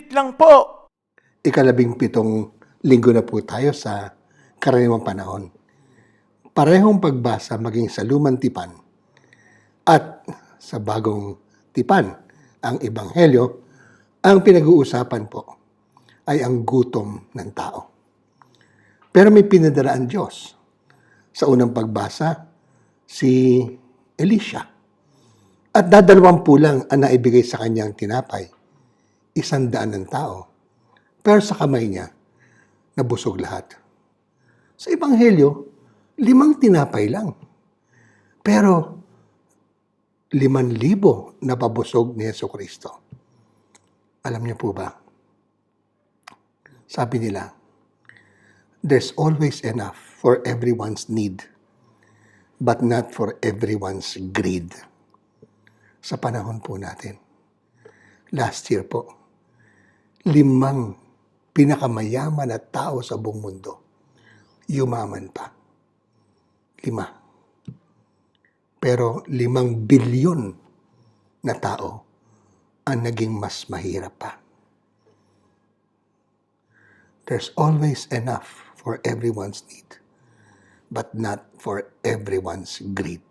Saglit lang po. Ikalabing pitong linggo na po tayo sa karaniwang panahon. Parehong pagbasa maging sa lumang tipan at sa bagong tipan, ang Ebanghelyo, ang pinag-uusapan po ay ang gutom ng tao. Pero may pinadaraan Diyos. Sa unang pagbasa, si Elisha. At dadalawampu lang ang naibigay sa kanyang tinapay. Isang daan ng tao. Pero sa kamay niya, nabusog lahat. Sa Ebanghelyo, limang tinapay lang. Pero, liman libo na pabusog ni Yeso Kristo. Alam niyo po ba? Sabi nila, there's always enough for everyone's need, but not for everyone's greed. Sa panahon po natin, last year po, limang pinakamayaman na tao sa buong mundo, yumaman pa. Lima. Pero limang bilyon na tao ang naging mas mahirap pa. There's always enough for everyone's need, but not for everyone's greed.